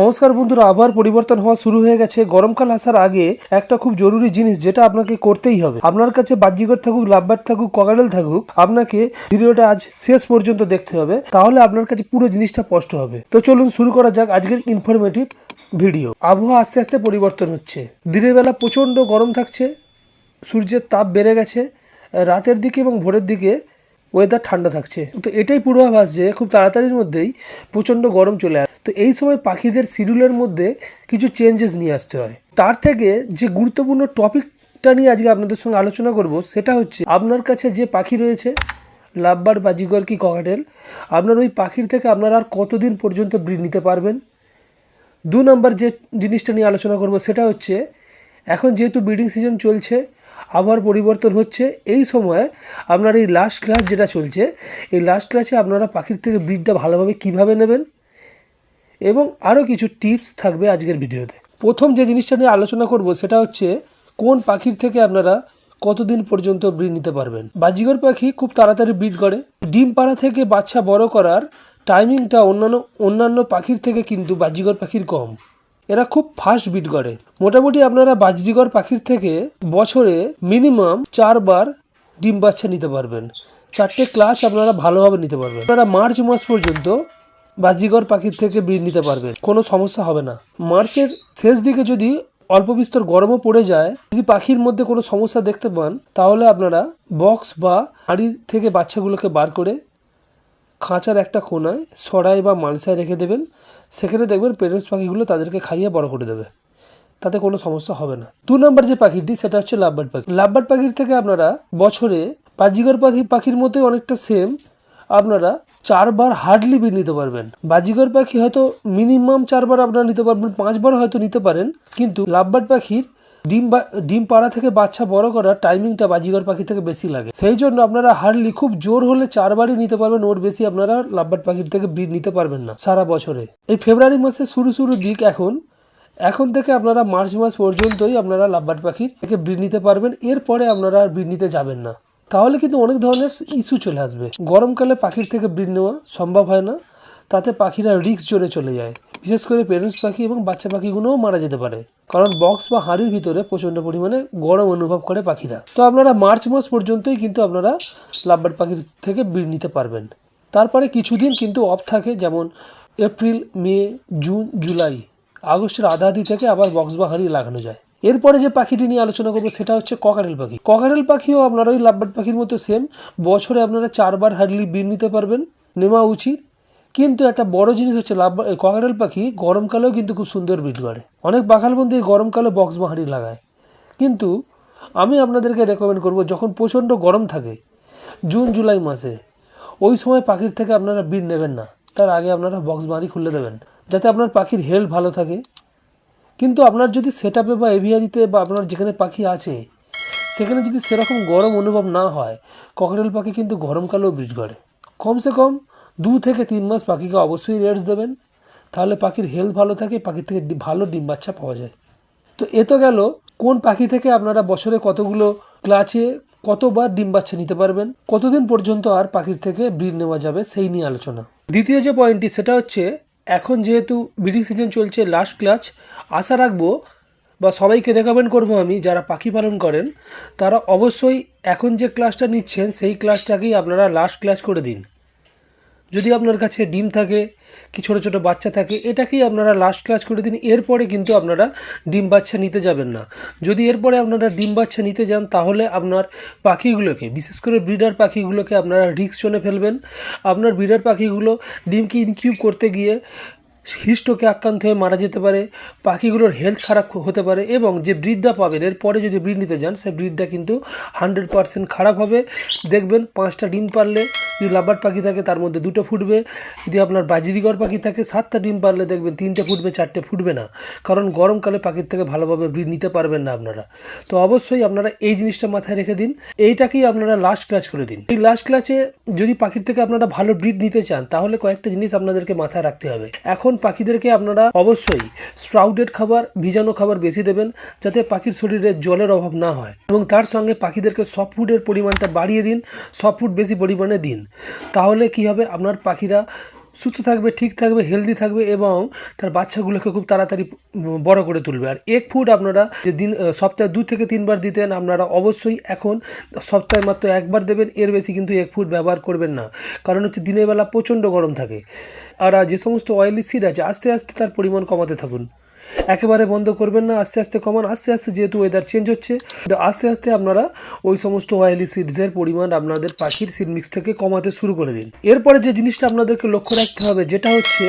নমস্কার বন্ধুরা, আবার পরিবর্তন হওয়া শুরু হয়ে গেছে। গরমকাল আসার আগে একটা খুব জরুরি জিনিস যেটা আপনাকে করতেই হবে। আপনার কাছে বাহ্যিকর থাকুক, লাভবার থাকুক, কগাডেল থাকুক, আপনাকে ভিডিওটা আজ শেষ পর্যন্ত দেখতে হবে। তাহলে আপনার কাছে পুরো জিনিসটা স্পষ্ট হবে। তো চলুন শুরু করা যাক আজকের ইনফরমেটিভ ভিডিও আবহাওয়া আস্তে আস্তে পরিবর্তন হচ্ছে। দিনের বেলা প্রচণ্ড গরম থাকছে। সূর্যের তাপ বেড়ে গেছে। রাতের দিকে এবং ভোরের দিকে ওয়েদার ঠান্ডা থাকছে। তো এটাই পূর্বাভাস যে খুব তাড়াতাড়ির মধ্যেই প্রচণ্ড গরম চলে আসে তো এই সময় পাখিদের শিডিউলের মধ্যে কিছু চেঞ্জেস নিয়ে আসতে হয়। তার থেকে যে গুরুত্বপূর্ণ টপিকটা নিয়ে আজকে আপনাদের সঙ্গে আলোচনা করব, সেটা হচ্ছে আপনার কাছে যে পাখি রয়েছে, লাভবার বাজিগর কি ককাটেল আপনার ওই পাখির থেকে আপনারা আর কতদিন পর্যন্ত ব্রিড নিতে পারবেন? দু নম্বর যে জিনিসটা নিয়ে আলোচনা করব, সেটা হচ্ছে এখন যেহেতু ব্রিডিং সিজন চলছে আবহাওয়ার পরিবর্তন হচ্ছে। এই সময় আপনার এই লাস্ট ক্লাস যেটা চলছে, এই লাস্ট ক্লাসে আপনারা পাখির থেকে ব্রিডটা ভালোভাবে কীভাবে নেবেন? এবং আরও কিছু টিপস থাকবে আজকের ভিডিওতে। প্রথম যে জিনিসটা নিয়ে আলোচনা করব, সেটা হচ্ছে কোন পাখির থেকে আপনারা কতদিন পর্যন্ত ব্রিড নিতে পারবেন? বাজিগর পাখি খুব তাড়াতাড়ি ব্রিড করে। ডিম পাড়া থেকে বাচ্চা বড় করার টাইমিংটা অন্যান্য অন্যান্য পাখির থেকে কিন্তু বাজিগর পাখির কম। এরা খুব ফাস্ট বিট করে। মোটামুটি আপনারা বাজরিগর পাখির থেকে বছরে মিনিমাম চারবার ডিম বাচ্চা নিতে পারবেন। চারটে ক্লাস আপনারা ভালোভাবে নিতে পারবেন। আপনারা মার্চ মাস পর্যন্ত বাজিগর পাখির থেকে ব্রিড নিতে পারবেন। কোনো সমস্যা হবে না। মার্চের শেষ দিকে যদি অল্প বিস্তর গরমও পড়ে যায়, যদি পাখির মধ্যে কোনো সমস্যা দেখতে পান, তাহলে আপনারা বক্স বা হাঁড়ি থেকে বাচ্চাগুলোকে বার করে খাঁচার একটা কোনায় সরাই বা মালসায় রেখে দেবেন। সেখানে দেখবেন পেরেন্টস পাখিগুলো তাদেরকে খাইয়ে বড় করে দেবে। তাতে কোনো সমস্যা হবে না। দু নম্বর যে পাখিটি, সেটা হচ্ছে লাভবার্ড পাখি। লাভবার্ড পাখির থেকে আপনারা বছরে বাজিগর পাখি, পাখির মতোই অনেকটা সেম আপনারা চারবার হার্ডলি বিট নিতে পারবেন। বাজিগর পাখি হয়তো মিনিমাম চারবার আপনারা নিতে পারবেন, পাঁচবার হয়তো নিতে পারেন। কিন্তু লাভবার্ড পাখির ডিম ডিম পাড়া থেকে বাচ্চা বড় করার টাইমিংটা বাজিগর পাখি থেকে বেশি লাগে। সেই জন্য আপনারা হার্ডলি খুব জোর হলে চারবারই নিতে পারবেন, ওর বেশি আপনারা লাভবার্ড পাখির থেকে ব্রিড নিতে পারবেন না সারা বছরে। এই ফেব্রুয়ারি মাসে শুরু শুরু দিক এখন এখন থেকে আপনারা মার্চ মাস পর্যন্তই আপনারা লাভবার্ড পাখির থেকে ব্রিড নিতে পারবেন, এরপরে আপনারা আর ব্রিড নিতে যাবেন না। তাহলে কিন্তু অনেক ধরনের ইস্যু চলে আসবে। গরমকালে পাখির থেকে ব্রিড নেওয়া সম্ভব হয় না, তাতে পাখিরা রিক্স জোরে চলে যায়। বিশেষ করে পেরেন্টস পাখি এবং বাচ্চা পাখিগুলোও মারা যেতে পারে। কারণ বক্স বা হাঁড়ির ভিতরে প্রচণ্ড পরিমাণে গরম অনুভব করে পাখিরা। তো আপনারা মার্চ মাস পর্যন্তই কিন্তু আপনারা লাভবার্ড পাখির থেকে বিড় নিতে পারবেন। তারপরে কিছুদিন কিন্তু অফ থাকে, যেমন এপ্রিল, মে, জুন, জুলাই। আগস্টের আধা থেকে আবার বক্স বা হাঁড়ি লাগানো যায়। এরপরে যে পাখিটি নিয়ে আলোচনা করব, সেটা হচ্ছে ককারেল পাখি। ককারেল পাখিও আপনারা ওই লাভবার্ড পাখির মতো সেম বছরে আপনারা চারবার হার্ডলি বিড় নিতে পারবেন। নেওয়া উচিত। কিন্তু একটা বড় জিনিস হচ্ছে লাভ ককারেল পাখি গরমকালেও কিন্তু খুব সুন্দর বিট করে অনেক এই গরমকালে বক্স বা হাঁড়ি লাগায়। কিন্তু আমি আপনাদেরকে রেকমেন্ড করব, যখন প্রচণ্ড গরম থাকে, জুন, জুলাই মাসে, ওই সময় পাখির থেকে আপনারা বিট নেবেন না। তার আগে আপনারা বক্স বাড়ি খুলে দেবেন, যাতে আপনার পাখির হেলথ ভালো থাকে। কিন্তু আপনার যদি সেট আপে বা এভিয়ারিতে বা আপনার যেখানে পাখি আছে, সেখানে যদি সেরকম গরম অনুভব না হয় ককটেল পাখি কিন্তু গরমকালেও ব্রিড করে কমসে কম দু থেকে তিন মাস পাখিকে অবশ্যই রেস্ট দেবেন। তাহলে পাখির হেলথ ভালো থাকে, পাখির থেকে ভালো ডিম বাচ্চা পাওয়া যায়। তো এ তো গেল, কোন পাখি থেকে আপনারা বছরে কতগুলো ক্লাচে কতবার ডিম বাচ্চা নিতে পারবেন? কতদিন পর্যন্ত আর পাখির থেকে ব্রিড নেওয়া যাবে? সেই নিয়ে আলোচনা। দ্বিতীয় যে পয়েন্টটি সেটা হচ্ছে, এখন যেহেতু ব্রিডিং সিজন চলছে লাস্ট ক্লাচ আশা রাখব বা সবাইকে রেকমেন্ড করব আমি, যারা পাখি পালন করেন, তারা অবশ্যই এখন যে ক্লাসটা নিচ্ছেন, সেই ক্লাসটাকেই আপনারা লাস্ট ক্লাস করে দিন। যদি আপনার কাছে ডিম থাকে, কি ছোটো ছোটো বাচ্চা থাকে, এটাকেই আপনারা লাস্ট ক্লাস করে দিন। এরপরে কিন্তু আপনারা ডিম বাচ্চা নিতে যাবেন না। যদি এরপরে আপনারা ডিম বাচ্চা নিতে যান, তাহলে আপনার পাখিগুলোকে, বিশেষ করে ব্রিডার পাখিগুলোকে আপনারা রিক্স জোনে ফেলবেন। আপনার ব্রিডার পাখিগুলো ডিমকে ইনকিউব করতে গিয়ে হিস্টোকে আক্রান্ত হয়ে মারা যেতে পারে, পাখিগুলোর হেলথ খারাপ হতে পারে এবং যে ব্রিডটা পাবেন, এরপরে যদি ব্রিড নিতে যান সেই ব্রিডটা কিন্তু হান্ড্রেড পারসেন্ট খারাপ হবে। দেখবেন পাঁচটা ডিম পারলে যদি লাভার পাখি থাকে, তার মধ্যে দুটো ফুটবে। যদি আপনার বাজিরিগর পাখি থাকে, সাতটা ডিম পারলে দেখবেন তিনটে ফুটবে, চারটে ফুটবে না। কারণ গরমকালে পাখির থেকে ভালোভাবে ব্রিড নিতে পারবেন না আপনারা। তো অবশ্যই আপনারা এই জিনিসটা মাথায় রেখে দিন। এইটাকেই আপনারা লাস্ট ক্লাচ করে দিন। এই লাস্ট ক্লাচে যদি পাখির থেকে আপনারা ভালো ব্রিড নিতে চান, তাহলে কয়েকটা জিনিস আপনাদেরকে মাথায় রাখতে হবে। এখন পাখিদেরকে আপনারা অবশ্যই স্প্রাউটেড খাবার, ভিজানো খাবার বেশি দেবেন যাতে পাখির শরীরে জলের অভাব না হয় এবং তার সঙ্গে পাখিদেরকে সফট ফুডের পরিমাণটা বাড়িয়ে দিন সফট ফুড বেশি পরিমাণে দিন। তাহলে কি হবে? আপনার পাখিরা সুস্থ থাকবে, ঠিক থাকবে হেলদি থাকবে এবং তার বাচ্চাগুলোকে খুব তাড়াতাড়ি বড় করে তুলবে। আর এক ফুড আপনারা যে দিন সপ্তাহে দু থেকে তিনবার দিতেন, আপনারা অবশ্যই এখন সপ্তাহে মাত্র একবার দেবেন, এর বেশি কিন্তু এক ফুড ব্যবহার করবেন না। কারণ হচ্ছে দিনের বেলা প্রচণ্ড গরম থাকে। আর যে সমস্ত অয়েলি সিড আছে, আস্তে আস্তে তার পরিমাণ কমাতে থাকুন। একেবারে বন্ধ করবেন না, আস্তে আস্তে কমান, আস্তে আস্তে যেহেতু ওয়েদার চেঞ্জ হচ্ছে আস্তে আস্তে আপনারা ওই সমস্ত অয়েলি সিডসের পরিমাণ আপনাদের পাখির সিড মিক্স থেকে কমাতে শুরু করে দিন। এরপরে যে জিনিসটা আপনাদেরকে লক্ষ্য রাখতে হবে, যেটা হচ্ছে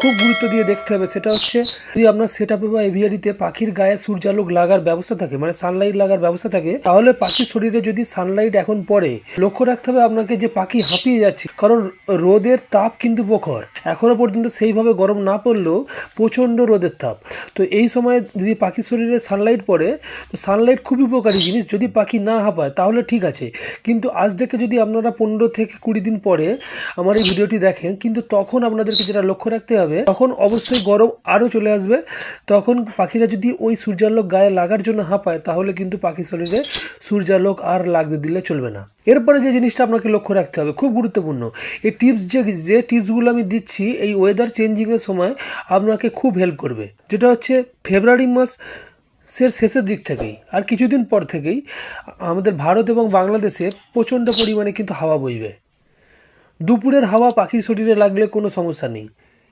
খুব গুরুত্ব দিয়ে দেখতে হবে। সেটা হচ্ছে, যদি আপনার সেট আপে বা এভিয়ারিতে পাখির গায়ে সূর্যালোক লাগার ব্যবস্থা থাকে মানে সানলাইট লাগার ব্যবস্থা থাকে, তাহলে পাখির শরীরে যদি সানলাইট এখন পড়ে, লক্ষ্য রাখতে হবে আপনাকে যে পাখি হাঁপিয়ে যাচ্ছে, কারণ রোদের তাপ কিন্তু প্রখর। এখনও পর্যন্ত সেইভাবে গরম না পড়লেও প্রচণ্ড রোদের তাপ। তো এই সময় যদি পাখির শরীরে সানলাইট পড়ে, তো সানলাইট খুবই উপকারী জিনিস। যদি পাখি না হাঁপায়, তাহলে ঠিক আছে। কিন্তু আজ থেকে যদি আপনারা পনেরো থেকে কুড়ি দিন পরে আমার এই ভিডিওটি দেখেন, কিন্তু তখন আপনাদেরকে যেটা লক্ষ্য রাখতে হবে তখন অবশ্যই গরম আরও চলে আসবে। তখন পাখিরা যদি ওই সূর্যালোক গায়ে লাগার জন্য হাঁপায়, তাহলে কিন্তু পাখির শরীরে সূর্যালোক আর লাগতে দিলে চলবে না। এরপরে যে জিনিসটা আপনাকে লক্ষ্য রাখতে হবে, খুব গুরুত্বপূর্ণ। এই টিপস যে যে টিপসগুলো আমি দিচ্ছি, এই ওয়েদার চেঞ্জিংয়ের সময় আপনাকে খুব হেল্প করবে। যেটা হচ্ছে ফেব্রুয়ারি মাস সের শেষের দিক থেকেই, আর কিছুদিন পর থেকেই আমাদের ভারত এবং বাংলাদেশে প্রচণ্ড পরিমাণে কিন্তু হাওয়া বইবে। দুপুরের হাওয়া পাখির শরীরে লাগলে কোনো সমস্যা নেই।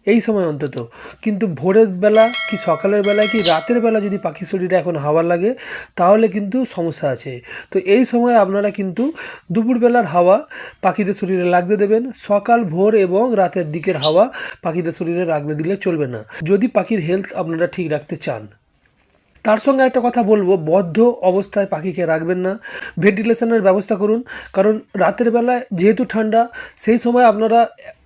এই সময় অন্তত। কিন্তু ভোরের বেলা কি সকালের বেলা কি রাতের বেলা যদি পাখির শরীরে এখন হাওয়া লাগে, তাহলে কিন্তু সমস্যা আছে। তো এই সময় আপনারা কিন্তু দুপুরবেলার হাওয়া পাখিদের শরীরে লাগতে দেবেন। সকাল, ভোর এবং রাতের দিকের হাওয়া পাখিদের শরীরে লাগতে দিলে চলবে না। যদি পাখির হেলথ আপনারা ঠিক রাখতে চান। তার সঙ্গে একটা কথা বলব, বদ্ধ অবস্থায় পাখিকে রাখবেন না। ভেন্টিলেশনের ব্যবস্থা করুন, কারণ রাতের বেলায় যেহেতু ঠান্ডা, সেই সময় আপনারা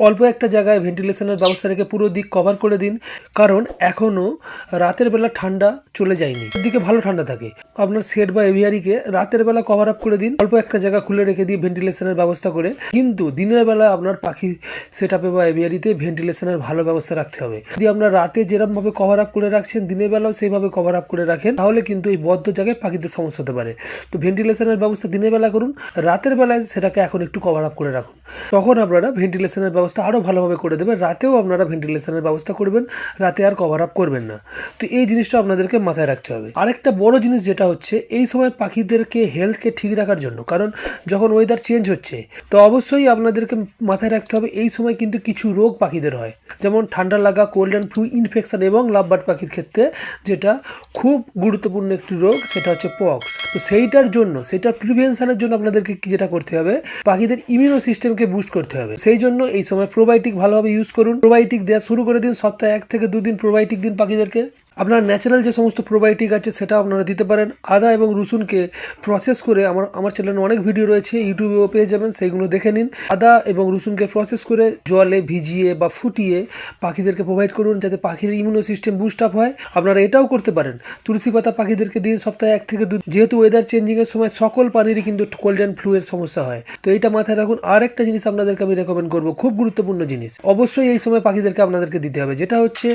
অল্প একটা জায়গায় ভেন্টিলেশনের ব্যবস্থা রেখে পুরো দিক কভার করে দিন, কারণ এখনও রাতের বেলা ঠান্ডা চলে যায়নি। দিকে ভালো ঠান্ডা থাকে। আপনার সেট বা এভিয়ারিকে রাতের বেলা কভার আপ করে দিন, অল্প একটা জায়গা খুলে রেখে দিয়ে ভেন্টিলেশনের ব্যবস্থা করে। কিন্তু দিনের বেলা আপনার পাখি সেট আপে বা এভিয়ারিতে ভেন্টিলেশনের ভালো ব্যবস্থা রাখতে হবে। যদি আপনার রাতে যেরকমভাবে কভার আপ করে রাখছেন, দিনের বেলাও সেইভাবে কভার আপ করে রাখেন, তাহলে কিন্তু এই বদ্ধ জায়গায় পাখিদের সমস্যা হতে পারে। তো ভেন্টিলেশনের ব্যবস্থা দিনের বেলা করুন, রাতের বেলায় সেটাকে এখন একটু কভার আপ করে রাখুন। তখন আপনারা ভেন্টিলেশনের ব্যবস্থা আরও ভালোভাবে করে দেবেন, রাতেও আপনারা ভেন্টিলেশনের ব্যবস্থা করবেন, রাতে আর কভার আপ করবেন না। তো এই জিনিসটা আপনাদেরকে মাথায় রাখতে হবে। আরেকটা বড় জিনিস যেটা হচ্ছে, এই সময় পাখিদেরকে হেলথকে ঠিক রাখার জন্য, কারণ যখন ওয়েদার চেঞ্জ হচ্ছে, তো অবশ্যই আপনাদেরকে মাথায় রাখতে হবে, এই সময় কিন্তু কিছু রোগ পাখিদের হয়। যেমন ঠান্ডা লাগা কোল্ড অ্যান্ড ফ্লু ইনফেকশন এবং লাভবার্ড পাখির ক্ষেত্রে যেটা খুব গুরুত্বপূর্ণ একটি রোগ, সেটা হচ্ছে পক্স। তো সেইটার জন্য সেটার প্রিভেনশনের জন্য আপনাদেরকে কি যেটা করতে হবে, পাখিদের ইমিউনো সিস্টেমকে বুস্ট করতে হবে। সেই জন্য এই সময় প্রোবায়োটিক ভালোভাবে ইউজ করুন। প্রোবায়োটিক দেওয়া শুরু করে দিন, সপ্তাহে এক থেকে দুদিন প্রোবায়োটিক দিন পাখিদেরকে। আপনার ন্যাচারাল যে সমস্ত প্রোবায়োটিক আছে সেটা আপনারা দিতে পারেন। আদা এবং রসুনকে প্রসেস করে আমার আমার চ্যানেলে অনেক ভিডিও রয়েছে, ইউটিউবেও পেয়ে যাবেন, সেইগুলো দেখে নিন। আদা এবং রসুনকে প্রসেস করে জলে ভিজিয়ে বা ফুটিয়ে পাখিদেরকে প্রোভাইড করুন, যাতে পাখির ইমিউনো সিস্টেম বুস্ট আপ হয়। আপনারা এটাও করতে পারেন। তুলসী পাতা পাখিদেরকে দিন সপ্তাহে এক থেকে দু যেহেতু ওয়েদার চেঞ্জিংয়ের সময় সকল পানিরই কিন্তু কোল্ড অ্যান্ড ফ্লু এর সমস্যা হয়। তো এইটা মাথায় রাখুন আর একটা জিনিস আপনাদেরকে আমি রেকমেন্ড করব, খুব গুরুত্বপূর্ণ জিনিস। অবশ্যই এই সময় পাখিদেরকে আপনাদেরকে দিতে হবে, যেটা হচ্ছে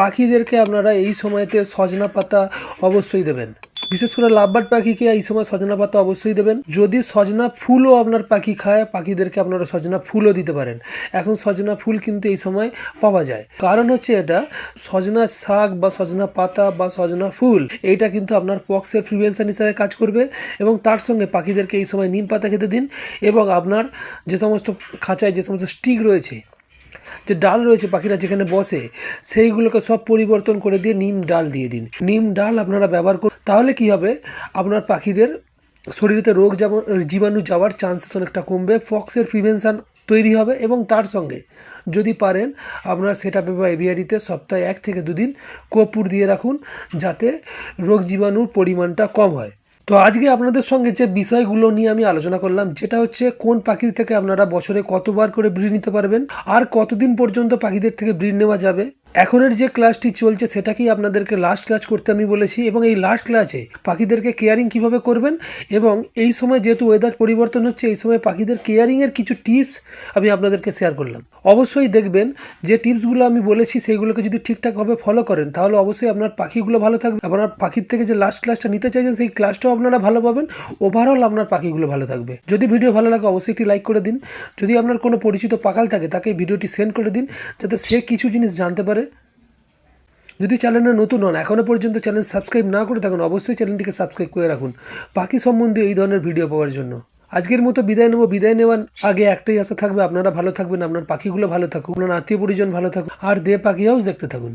পাখিদেরকে আপনারা এই সময়তে সজনা পাতা অবশ্যই দেবেন। বিশেষ করে লাভবার্ড পাখিকে এই সময় সজনা পাতা অবশ্যই দেবেন। যদি সজনা ফুলও আপনার পাখি খায়, পাখিদেরকে আপনারা সজনা ফুলও দিতে পারেন। এখন সজনা ফুল কিন্তু এই সময় পাওয়া যায়। কারণ হচ্ছে এটা সজনা শাক বা সজনা পাতা বা সজনা ফুল, এইটা কিন্তু আপনার পক্সের প্রিভেনশন হিসাবে কাজ করবে এবং তার সঙ্গে পাখিদেরকে এই সময় নিম পাতা খেতে দিন এবং আপনার যে সমস্ত খাঁচায় যে সমস্ত স্টিক রয়েছে যে ডাল রয়েছে পাখিরা যেখানে বসে, সেইগুলোকে সব পরিবর্তন করে দিয়ে নিম ডাল দিয়ে দিন। নিম ডাল আপনারা ব্যবহার করুন, তাহলে কি হবে? আপনার পাখিদের শরীরেতে রোগ যেমন, জীবাণু যাওয়ার চান্সেস অনেকটা কমবে ফক্সের প্রিভেনশন তৈরি হবে এবং তার সঙ্গে যদি পারেন, আপনার সেট আপে বা এভিয়ারিতে সপ্তাহে এক থেকে দুদিন কর্পূর দিয়ে রাখুন, যাতে রোগ জীবাণুর পরিমাণটা কম হয়। তো আজকে আপনাদের সঙ্গে যে বিষয়গুলো নিয়ে আমি আলোচনা করলাম, যেটা হচ্ছে কোন পাখির থেকে আপনারা বছরে কতবার করে ব্রিড নিতে পারবেন, আর কতদিন পর্যন্ত পাখিদের থেকে ব্রিড নেওয়া যাবে এখনের যে ক্লাসটি চলছে সেটাকেই আপনাদেরকে লাস্ট ক্লাস করতে আমি বলেছি এবং এই লাস্ট ক্লাসে পাখিদেরকে কেয়ারিং কীভাবে করবেন এবং এই সময় যেহেতু ওয়েদার পরিবর্তন হচ্ছে, এই সময় পাখিদের কেয়ারিংয়ের কিছু টিপস আমি আপনাদেরকে শেয়ার করলাম। অবশ্যই দেখবেন যে টিপসগুলো আমি বলেছি সেইগুলোকে যদি ঠিকঠাকভাবে ফলো করেন, তাহলে অবশ্যই আপনার পাখিগুলো ভালো থাকবে। আপনার পাখির থেকে যে লাস্ট ক্লাসটা নিতে চাইছেন, সেই ক্লাসটাও আপনারা ভালো পাবেন। ওভারঅল আপনার পাখিগুলো ভালো থাকবে। যদি ভিডিও ভালো লাগে, অবশ্যই একটি লাইক করে দিন। যদি আপনার কোনো পরিচিত পাখাল থাকে, তাকে ভিডিওটি সেন্ড করে দিন, যাতে সে কিছু জিনিস জানতে পারে। যদি চ্যানেলে নতুন হন এখনও পর্যন্ত চ্যানেল সাবস্ক্রাইব না করে থাকুন, অবশ্যই চ্যানেলটিকে সাবস্ক্রাইব করে রাখুন। পাখি সম্বন্ধে এই ধরনের ভিডিও পাওয়ার জন্য। আজকের মতো বিদায় নেব। বিদায় নেওয়ার আগে একটাই আশা থাকবে, আপনারা ভালো থাকবেন, আপনার পাখিগুলো ভালো থাকুক, আপনার আত্মীয় পরিজন ভালো থাকুক, আর দে পাখি হাউস দেখতে থাকুন।